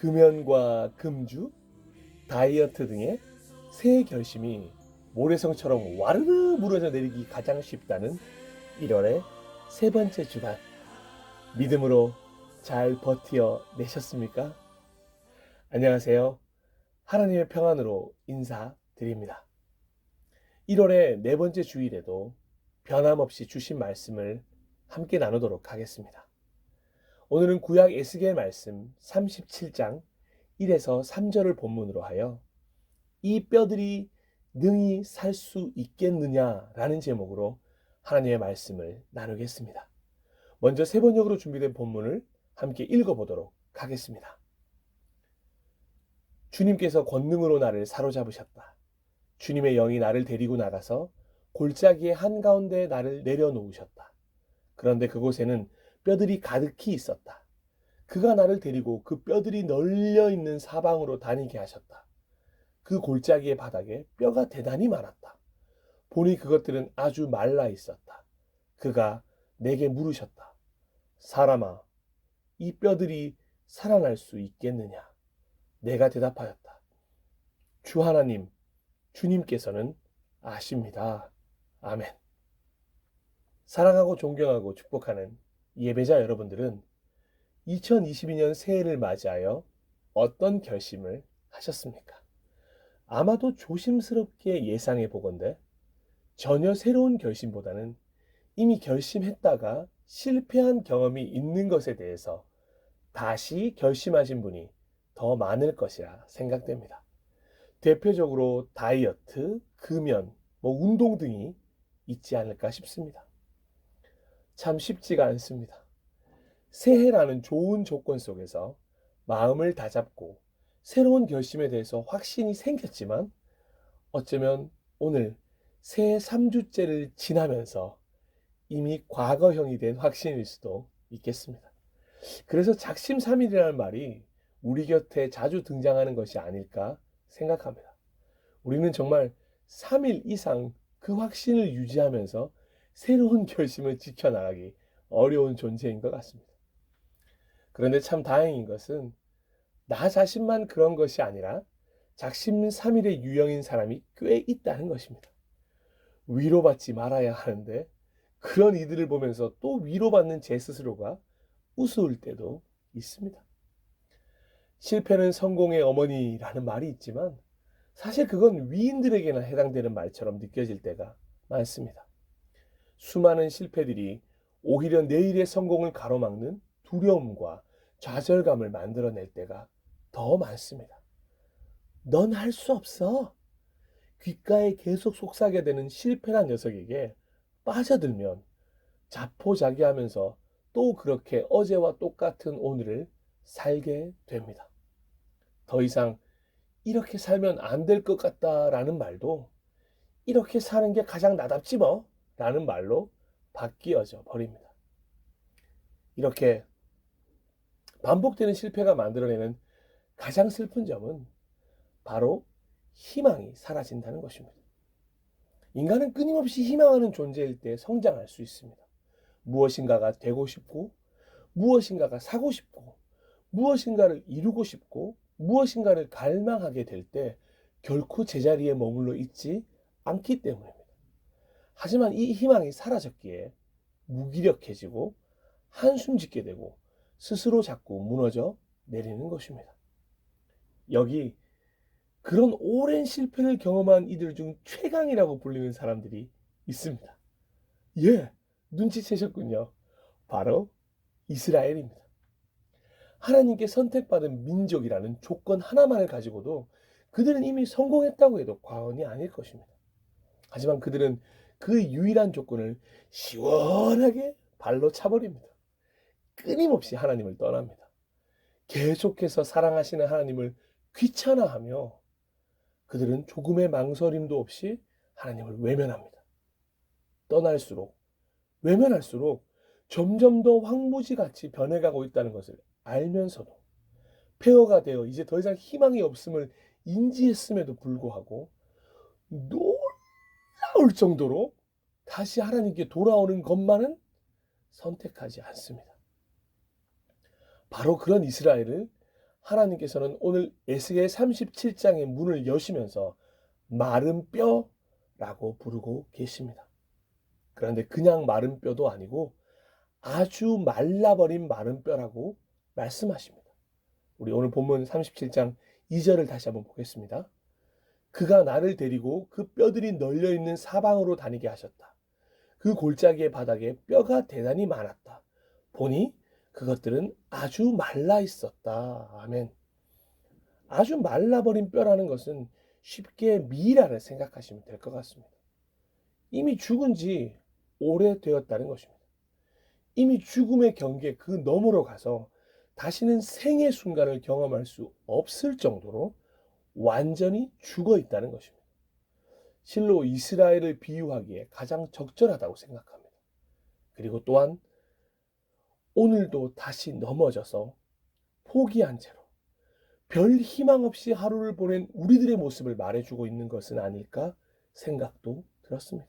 금연과 금주, 다이어트 등의 새 결심이 모래성처럼 와르르 무너져 내리기 가장 쉽다는 1월의 세 번째 주간. 믿음으로 잘 버티어 내셨습니까? 안녕하세요. 하나님의 평안으로 인사드립니다. 1월의 네 번째 주일에도 변함없이 주신 말씀을 함께 나누도록 하겠습니다. 오늘은 구약 에스겔 말씀 37장 1에서 3절을 본문으로 하여 이 뼈들이 능히 살 수 있겠느냐라는 제목으로 하나님의 말씀을 나누겠습니다. 먼저 세 번역으로 준비된 본문을 함께 읽어보도록 하겠습니다. 주님께서 권능으로 나를 사로잡으셨다. 주님의 영이 나를 데리고 나가서 골짜기의 한가운데 나를 내려놓으셨다. 그런데 그곳에는 뼈들이 가득히 있었다. 그가 나를 데리고 그 뼈들이 널려 있는 사방으로 다니게 하셨다. 그 골짜기의 바닥에 뼈가 대단히 많았다. 보니 그것들은 아주 말라 있었다. 그가 내게 물으셨다. 사람아, 이 뼈들이 살아날 수 있겠느냐? 내가 대답하였다. 주 하나님, 주님께서는 아십니다. 아멘. 사랑하고 존경하고 축복하는 예배자 여러분들은 2022년 새해를 맞이하여 어떤 결심을 하셨습니까? 아마도 조심스럽게 예상해 보건대 전혀 새로운 결심보다는 이미 결심했다가 실패한 경험이 있는 것에 대해서 다시 결심하신 분이 더 많을 것이라 생각됩니다. 대표적으로 다이어트, 금연, 뭐 운동 등이 있지 않을까 싶습니다. 참 쉽지가 않습니다. 새해라는 좋은 조건 속에서 마음을 다잡고 새로운 결심에 대해서 확신이 생겼지만 어쩌면 오늘 새해 3주째를 지나면서 이미 과거형이 된 확신일 수도 있겠습니다. 그래서 작심삼일이라는 말이 우리 곁에 자주 등장하는 것이 아닐까 생각합니다. 우리는 정말 3일 이상 그 확신을 유지하면서 새로운 결심을 지켜나가기 어려운 존재인 것 같습니다. 그런데 참 다행인 것은 나 자신만 그런 것이 아니라 작심삼일의 유형인 사람이 꽤 있다는 것입니다. 위로받지 말아야 하는데 그런 이들을 보면서 또 위로받는 제 스스로가 우스울 때도 있습니다. 실패는 성공의 어머니라는 말이 있지만 사실 그건 위인들에게나 해당되는 말처럼 느껴질 때가 많습니다. 수많은 실패들이 오히려 내일의 성공을 가로막는 두려움과 좌절감을 만들어낼 때가 더 많습니다. 넌 할 수 없어. 귓가에 계속 속삭여 되는 실패란 녀석에게 빠져들면 자포자기하면서 또 그렇게 어제와 똑같은 오늘을 살게 됩니다. 더 이상 이렇게 살면 안 될 것 같다라는 말도 이렇게 사는 게 가장 나답지 뭐 라는 말로 바뀌어져 버립니다. 이렇게 반복되는 실패가 만들어내는 가장 슬픈 점은 바로 희망이 사라진다는 것입니다. 인간은 끊임없이 희망하는 존재일 때 성장할 수 있습니다. 무엇인가가 되고 싶고, 무엇인가가 사고 싶고, 무엇인가를 이루고 싶고, 무엇인가를 갈망하게 될 때 결코 제자리에 머물러 있지 않기 때문입니다. 하지만 이 희망이 사라졌기에 무기력해지고 한숨 짓게 되고 스스로 자꾸 무너져 내리는 것입니다. 여기 그런 오랜 실패를 경험한 이들 중 최강이라고 불리는 사람들이 있습니다. 예, 눈치채셨군요. 바로 이스라엘입니다. 하나님께 선택받은 민족이라는 조건 하나만을 가지고도 그들은 이미 성공했다고 해도 과언이 아닐 것입니다. 하지만 그들은 그 유일한 조건을 시원하게 발로 차버립니다. 끊임없이 하나님을 떠납니다. 계속해서 사랑하시는 하나님을 귀찮아하며 그들은 조금의 망설임도 없이 하나님을 외면합니다. 떠날수록, 외면할수록 점점 더 황무지 같이 변해가고 있다는 것을 알면서도 폐허가 되어 이제 더 이상 희망이 없음을 인지했음에도 불구하고 놀라울 정도로 다시 하나님께 돌아오는 것만은 선택하지 않습니다. 바로 그런 이스라엘을 하나님께서는 오늘 에스겔 37장의 문을 여시면서 마른 뼈라고 부르고 계십니다. 그런데 그냥 마른 뼈도 아니고 아주 말라버린 마른 뼈라고 말씀하십니다. 우리 오늘 본문 37장 2절을 다시 한번 보겠습니다. 그가 나를 데리고 그 뼈들이 널려 있는 사방으로 다니게 하셨다. 그 골짜기의 바닥에 뼈가 대단히 많았다. 보니 그것들은 아주 말라 있었다. 아멘. 아주 말라버린 뼈라는 것은 쉽게 미라를 생각하시면 될 것 같습니다. 이미 죽은 지 오래되었다는 것입니다. 이미 죽음의 경계 그 너머로 가서 다시는 생의 순간을 경험할 수 없을 정도로 완전히 죽어 있다는 것입니다. 실로 이스라엘을 비유하기에 가장 적절하다고 생각합니다. 그리고 또한 오늘도 다시 넘어져서 포기한 채로 별 희망 없이 하루를 보낸 우리들의 모습을 말해주고 있는 것은 아닐까 생각도 들었습니다.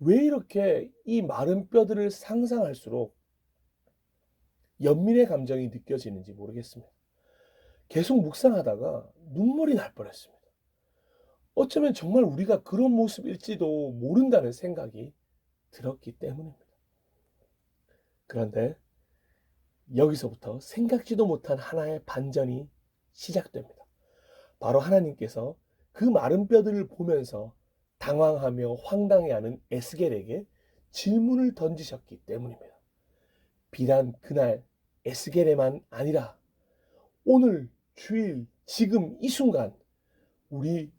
왜 이렇게 이 마른 뼈들을 상상할수록 연민의 감정이 느껴지는지 모르겠습니다. 계속 묵상하다가 눈물이 날 뻔했습니다. 어쩌면 정말 우리가 그런 모습일지도 모른다는 생각이 들었기 때문입니다. 그런데 여기서부터 생각지도 못한 하나의 반전이 시작됩니다. 바로 하나님께서 그 마른 뼈들을 보면서 당황하며 황당해하는 에스겔에게 질문을 던지셨기 때문입니다. 비단 그날 에스겔에만 아니라 오늘 주일 지금 이 순간 우리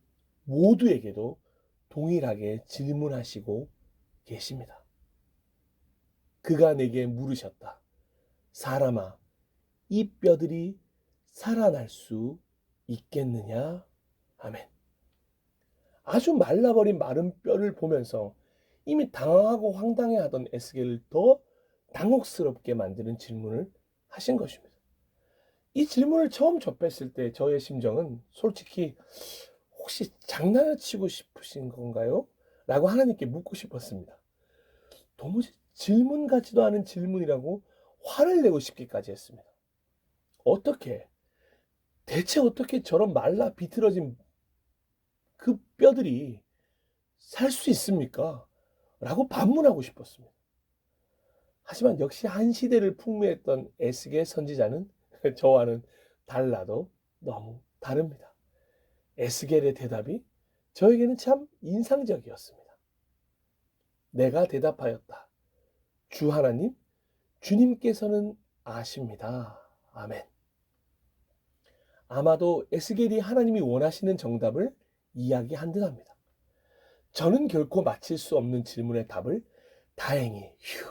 모두에게도 동일하게 질문하시고 계십니다. 그가 내게 물으셨다. 사람아, 이 뼈들이 살아날 수 있겠느냐? 아멘. 아주 말라버린 마른 뼈를 보면서 이미 당황하고 황당해하던 에스겔을 더 당혹스럽게 만드는 질문을 하신 것입니다. 이 질문을 처음 접했을 때 저의 심정은 솔직히 혹시 장난을 치고 싶으신 건가요? 라고 하나님께 묻고 싶었습니다. 도무지 질문 같지도 않은 질문이라고 화를 내고 싶기까지 했습니다. 어떻게, 대체 어떻게 저런 말라 비틀어진 그 뼈들이 살 수 있습니까? 라고 반문하고 싶었습니다. 하지만 역시 한 시대를 풍미했던 에스겔 선지자는 저와는 달라도 너무 다릅니다. 에스겔의 대답이 저에게는 참 인상적이었습니다. 내가 대답하였다. 주 하나님, 주님께서는 아십니다. 아멘. 아마도 에스겔이 하나님이 원하시는 정답을 이야기한 듯 합니다. 저는 결코 맞힐 수 없는 질문의 답을 다행히 휴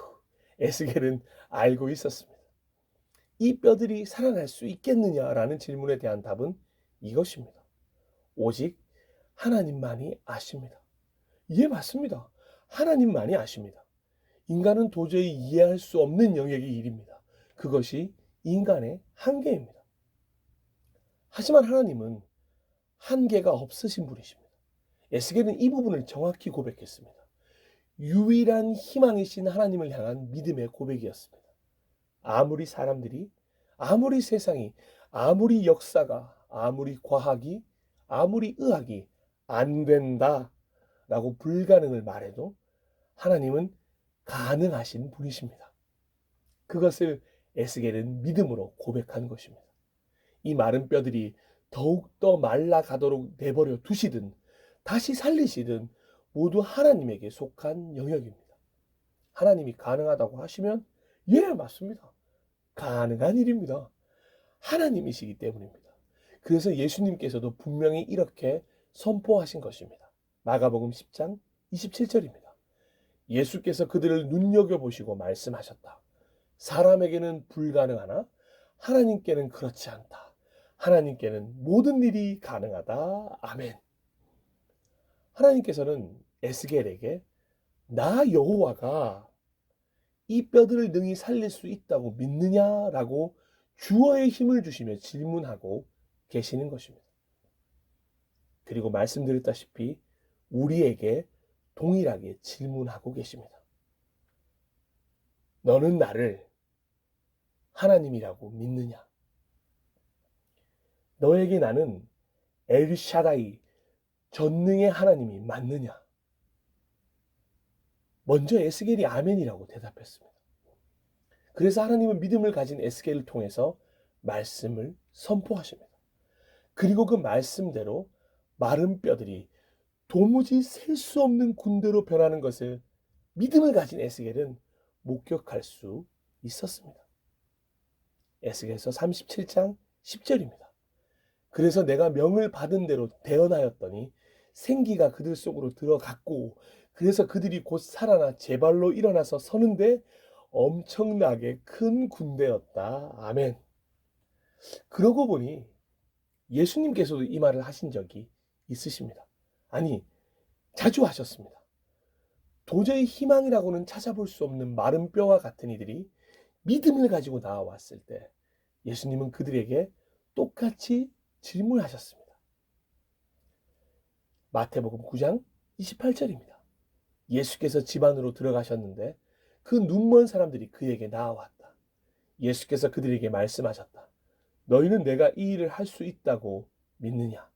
에스겔은 알고 있었습니다. 이 뼈들이 살아날 수 있겠느냐라는 질문에 대한 답은 이것입니다. 오직 하나님만이 아십니다. 예, 맞습니다. 하나님만이 아십니다. 인간은 도저히 이해할 수 없는 영역의 일입니다. 그것이 인간의 한계입니다. 하지만 하나님은 한계가 없으신 분이십니다. 에스겔은 이 부분을 정확히 고백했습니다. 유일한 희망이신 하나님을 향한 믿음의 고백이었습니다. 아무리 사람들이, 아무리 세상이, 아무리 역사가, 아무리 과학이, 아무리 의학이 안 된다 라고 불가능을 말해도 하나님은 가능하신 분이십니다. 그것을 에스겔은 믿음으로 고백한 것입니다. 이 마른 뼈들이 더욱더 말라가도록 내버려 두시든 다시 살리시든 모두 하나님에게 속한 영역입니다. 하나님이 가능하다고 하시면 예, 맞습니다. 가능한 일입니다. 하나님이시기 때문입니다. 그래서 예수님께서도 분명히 이렇게 선포하신 것입니다. 마가복음 10장 27절입니다. 예수께서 그들을 눈여겨보시고 말씀하셨다. 사람에게는 불가능하나 하나님께는 그렇지 않다. 하나님께는 모든 일이 가능하다. 아멘. 하나님께서는 에스겔에게 나 여호와가 이 뼈들을 능히 살릴 수 있다고 믿느냐라고 주어의 힘을 주시며 질문하고 계시는 것입니다. 그리고 말씀드렸다시피 우리에게 동일하게 질문하고 계십니다. 너는 나를 하나님이라고 믿느냐? 너에게 나는 엘샤다이 전능의 하나님이 맞느냐? 먼저 에스겔이 아멘이라고 대답했습니다. 그래서 하나님은 믿음을 가진 에스겔을 통해서 말씀을 선포하십니다. 그리고 그 말씀대로 마른 뼈들이 도무지 셀 수 없는 군대로 변하는 것을 믿음을 가진 에스겔은 목격할 수 있었습니다. 에스겔서 37장 10절입니다. 그래서 내가 명을 받은 대로 대언하였더니 생기가 그들 속으로 들어갔고 그래서 그들이 곧 살아나 제 발로 일어나서 서는데 엄청나게 큰 군대였다. 아멘. 그러고 보니 예수님께서도 이 말을 하신 적이 있으십니다. 아니, 자주 하셨습니다. 도저히 희망이라고는 찾아볼 수 없는 마른 뼈와 같은 이들이 믿음을 가지고 나와왔을 때 예수님은 그들에게 똑같이 질문하셨습니다. 마태복음 9장 28절입니다. 예수께서 집 안으로 들어가셨는데 그 눈먼 사람들이 그에게 나아왔다. 예수께서 그들에게 말씀하셨다. 너희는 내가 이 일을 할 수 있다고 믿느냐?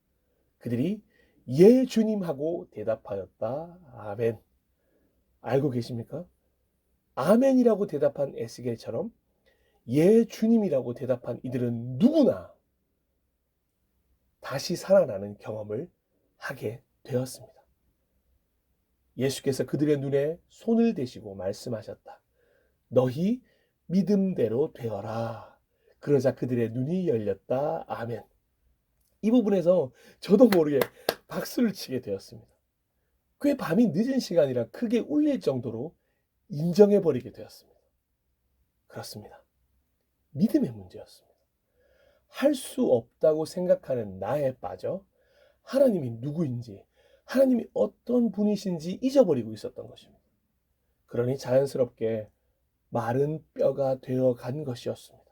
그들이 예 주님 하고 대답하였다. 아멘. 알고 계십니까? 아멘이라고 대답한 에스겔처럼 예 주님이라고 대답한 이들은 누구나 다시 살아나는 경험을 하게 되었습니다. 예수께서 그들의 눈에 손을 대시고 말씀하셨다. 너희 믿음대로 되어라. 그러자 그들의 눈이 열렸다. 아멘. 이 부분에서 저도 모르게 박수를 치게 되었습니다. 꽤 밤이 늦은 시간이라 크게 울릴 정도로 인정해버리게 되었습니다. 그렇습니다. 믿음의 문제였습니다. 할 수 없다고 생각하는 나에 빠져 하나님이 누구인지, 하나님이 어떤 분이신지 잊어버리고 있었던 것입니다. 그러니 자연스럽게 마른 뼈가 되어 간 것이었습니다.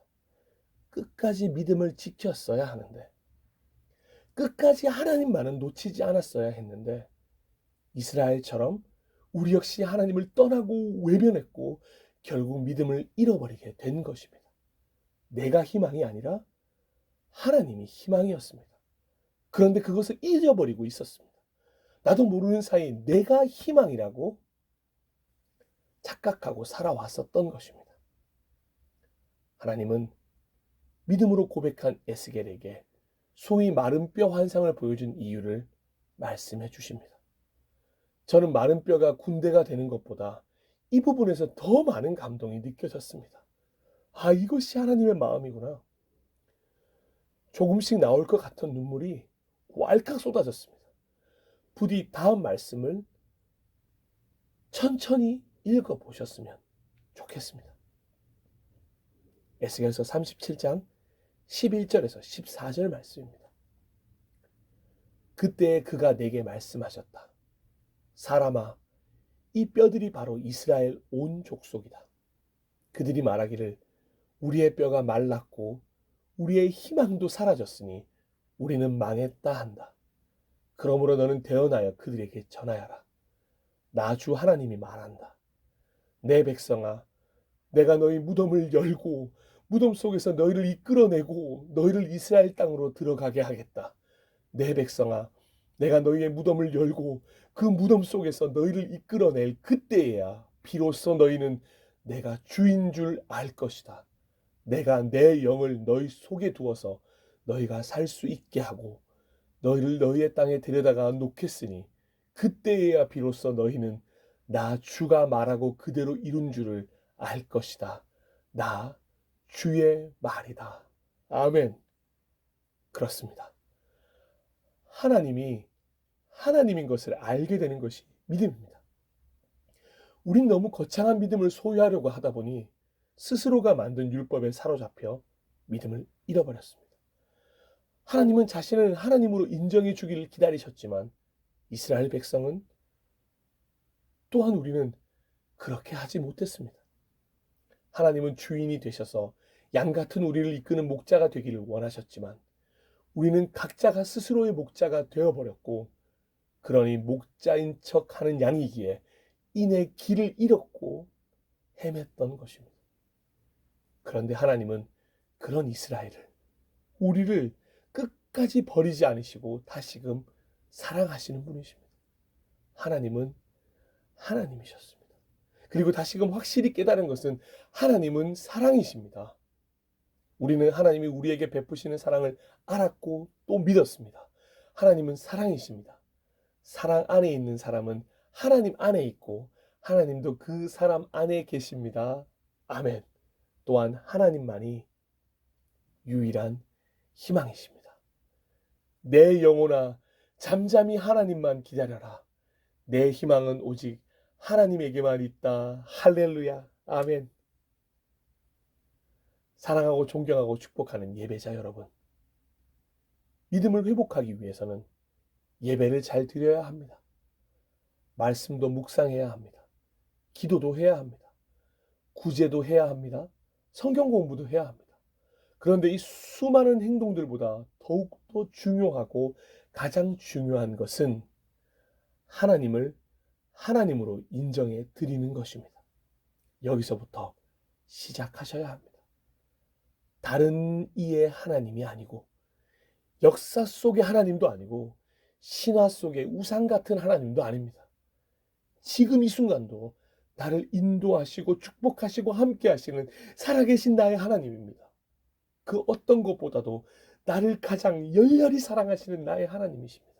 끝까지 믿음을 지켰어야 하는데, 끝까지 하나님만은 놓치지 않았어야 했는데, 이스라엘처럼 우리 역시 하나님을 떠나고 외면했고, 결국 믿음을 잃어버리게 된 것입니다. 내가 희망이 아니라 하나님이 희망이었습니다. 그런데 그것을 잊어버리고 있었습니다. 나도 모르는 사이 내가 희망이라고 착각하고 살아왔었던 것입니다. 하나님은 믿음으로 고백한 에스겔에게 소위 마른 뼈 환상을 보여준 이유를 말씀해 주십니다. 저는 마른 뼈가 군대가 되는 것보다 이 부분에서 더 많은 감동이 느껴졌습니다. 아, 이것이 하나님의 마음이구나. 조금씩 나올 것 같은 눈물이 왈칵 쏟아졌습니다. 부디 다음 말씀을 천천히 읽어 보셨으면 좋겠습니다. 에스겔서 37장 11절에서 14절 말씀입니다. 그때 그가 내게 말씀하셨다. 사람아, 이 뼈들이 바로 이스라엘 온 족속이다. 그들이 말하기를 우리의 뼈가 말랐고 우리의 희망도 사라졌으니 우리는 망했다 한다. 그러므로 너는 대언하여 그들에게 전하여라. 나주 하나님이 말한다. 내 백성아, 내가 너희 무덤을 열고 무덤 속에서 너희를 이끌어내고 너희를 이스라엘 땅으로 들어가게 하겠다. 내 백성아, 내가 너희의 무덤을 열고 그 무덤 속에서 너희를 이끌어낼 그때에야 비로소 너희는 내가 주인 줄 알 것이다. 내가 내 영을 너희 속에 두어서 너희가 살 수 있게 하고 너희를 너희의 땅에 데려다가 놓겠으니 그때에야 비로소 너희는 나 주가 말하고 그대로 이룬 줄을 알 것이다. 나 주의 말이다. 아멘. 그렇습니다. 하나님이 하나님인 것을 알게 되는 것이 믿음입니다. 우린 너무 거창한 믿음을 소유하려고 하다 보니 스스로가 만든 율법에 사로잡혀 믿음을 잃어버렸습니다. 하나님은 자신을 하나님으로 인정해 주기를 기다리셨지만 이스라엘 백성은 또한 우리는 그렇게 하지 못했습니다. 하나님은 주인이 되셔서 양 같은 우리를 이끄는 목자가 되기를 원하셨지만 우리는 각자가 스스로의 목자가 되어버렸고 그러니 목자인 척 하는 양이기에 이내 길을 잃었고 헤맸던 것입니다. 그런데 하나님은 그런 이스라엘을 우리를 끝까지 버리지 않으시고 다시금 사랑하시는 분이십니다. 하나님은 하나님이셨습니다. 그리고 다시금 확실히 깨달은 것은 하나님은 사랑이십니다. 우리는 하나님이 우리에게 베푸시는 사랑을 알았고 또 믿었습니다. 하나님은 사랑이십니다. 사랑 안에 있는 사람은 하나님 안에 있고 하나님도 그 사람 안에 계십니다. 아멘. 또한 하나님만이 유일한 희망이십니다. 내 영혼아 잠잠히 하나님만 기다려라. 내 희망은 오직 하나님에게만 있다. 할렐루야. 아멘. 사랑하고 존경하고 축복하는 예배자 여러분. 믿음을 회복하기 위해서는 예배를 잘 드려야 합니다. 말씀도 묵상해야 합니다. 기도도 해야 합니다. 구제도 해야 합니다. 성경 공부도 해야 합니다. 그런데 이 수많은 행동들보다 더욱더 중요하고 가장 중요한 것은 하나님을 하나님으로 인정해 드리는 것입니다. 여기서부터 시작하셔야 합니다. 다른 이의 하나님이 아니고 역사 속의 하나님도 아니고 신화 속의 우상 같은 하나님도 아닙니다. 지금 이 순간도 나를 인도하시고 축복하시고 함께 하시는 살아계신 나의 하나님입니다. 그 어떤 것보다도 나를 가장 열렬히 사랑하시는 나의 하나님이십니다.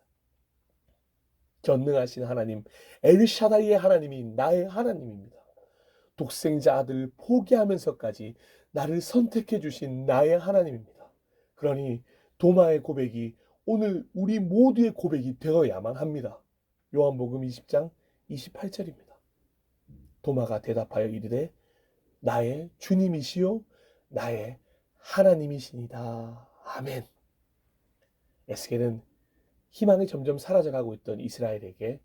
전능하신 하나님, 엘샤다이의 하나님이 나의 하나님입니다. 독생자 아들을 포기하면서까지 나를 선택해 주신 나의 하나님입니다. 그러니 도마의 고백이 오늘 우리 모두의 고백이 되어야만 합니다. 요한복음 20장 28절입니다. 도마가 대답하여 이르되 나의 주님이시요 나의 하나님이시니다. 아멘. 에스겔은 희망이 점점 사라져가고 있던 이스라엘에게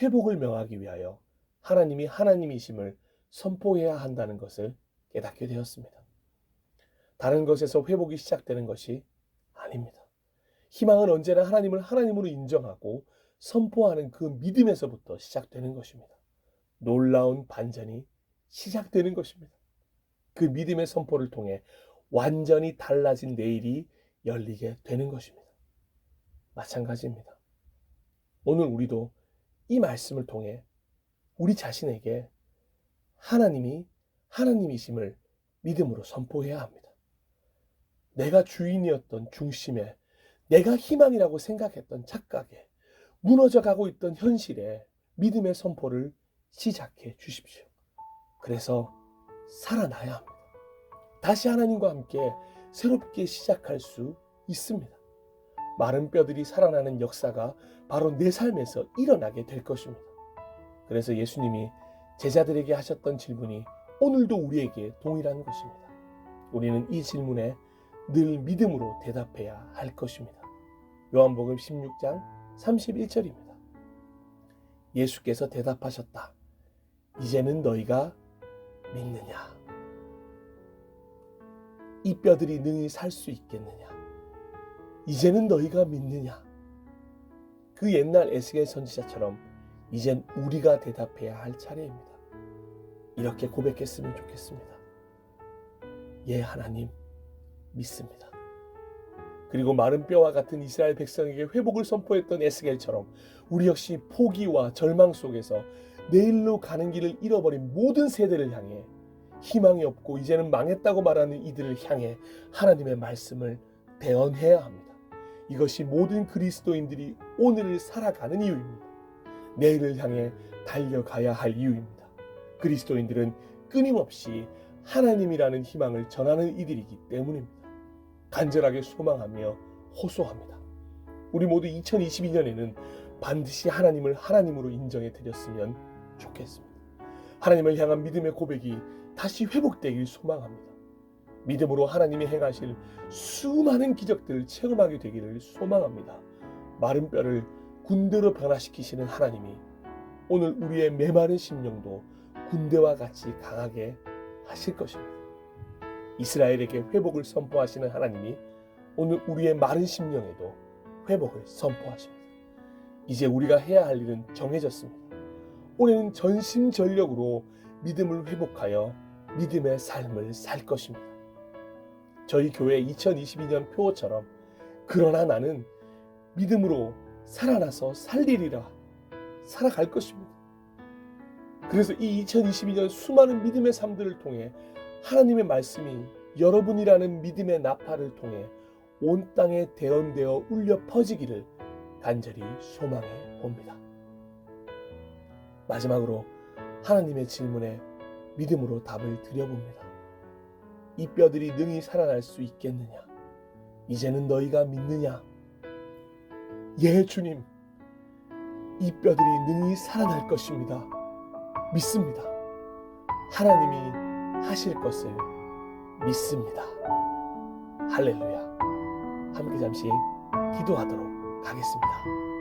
회복을 명하기 위하여 하나님이 하나님이심을 선포해야 한다는 것을 깨닫게 되었습니다. 다른 것에서 회복이 시작되는 것이 아닙니다. 희망은 언제나 하나님을 하나님으로 인정하고 선포하는 그 믿음에서부터 시작되는 것입니다. 놀라운 반전이 시작되는 것입니다. 그 믿음의 선포를 통해 완전히 달라진 내일이 열리게 되는 것입니다. 마찬가지입니다. 오늘 우리도 이 말씀을 통해 우리 자신에게 하나님이 하나님이심을 믿음으로 선포해야 합니다. 내가 주인이었던 중심에 내가 희망이라고 생각했던 착각에 무너져 가고 있던 현실에 믿음의 선포를 시작해 주십시오. 그래서 살아나야 합니다. 다시 하나님과 함께 새롭게 시작할 수 있습니다. 마른 뼈들이 살아나는 역사가 바로 내 삶에서 일어나게 될 것입니다. 그래서 예수님이 제자들에게 하셨던 질문이 오늘도 우리에게 동일한 것입니다. 우리는 이 질문에 늘 믿음으로 대답해야 할 것입니다. 요한복음 16장 31절입니다. 예수께서 대답하셨다. 이제는 너희가 믿느냐? 이 뼈들이 능히 살 수 있겠느냐? 이제는 너희가 믿느냐? 그 옛날 에스겔 선지자처럼 이젠 우리가 대답해야 할 차례입니다. 이렇게 고백했으면 좋겠습니다. 예, 하나님, 믿습니다. 그리고 마른 뼈와 같은 이스라엘 백성에게 회복을 선포했던 에스겔처럼 우리 역시 포기와 절망 속에서 내일로 가는 길을 잃어버린 모든 세대를 향해 희망이 없고 이제는 망했다고 말하는 이들을 향해 하나님의 말씀을 대언해야 합니다. 이것이 모든 그리스도인들이 오늘을 살아가는 이유입니다. 내일을 향해 달려가야 할 이유입니다. 그리스도인들은 끊임없이 하나님이라는 희망을 전하는 이들이기 때문입니다. 간절하게 소망하며 호소합니다. 우리 모두 2022년에는 반드시 하나님을 하나님으로 인정해 드렸으면 좋겠습니다. 하나님을 향한 믿음의 고백이 다시 회복되길 소망합니다. 믿음으로 하나님이 행하실 수많은 기적들을 체험하게 되기를 소망합니다. 마른 뼈를 군대로 변화시키시는 하나님이 오늘 우리의 메마른 심령도 군대와 같이 강하게 하실 것입니다. 이스라엘에게 회복을 선포하시는 하나님이 오늘 우리의 마른 심령에도 회복을 선포하십니다. 이제 우리가 해야 할 일은 정해졌습니다. 올해는 전심전력으로 믿음을 회복하여 믿음의 삶을 살 것입니다. 저희 교회 2022년 표어처럼 그러나 나는 믿음으로 살아나서 살리리라 살아갈 것입니다. 그래서 이 2022년 수많은 믿음의 삶들을 통해 하나님의 말씀이 여러분이라는 믿음의 나팔을 통해 온 땅에 대언되어 울려 퍼지기를 간절히 소망해 봅니다. 마지막으로 하나님의 질문에 믿음으로 답을 드려봅니다. 이 뼈들이 능히 살아날 수 있겠느냐? 이제는 너희가 믿느냐? 예, 주님. 이 뼈들이 능히 살아날 것입니다. 믿습니다. 하나님이 하실 것을 믿습니다. 할렐루야. 함께 잠시 기도하도록 하겠습니다.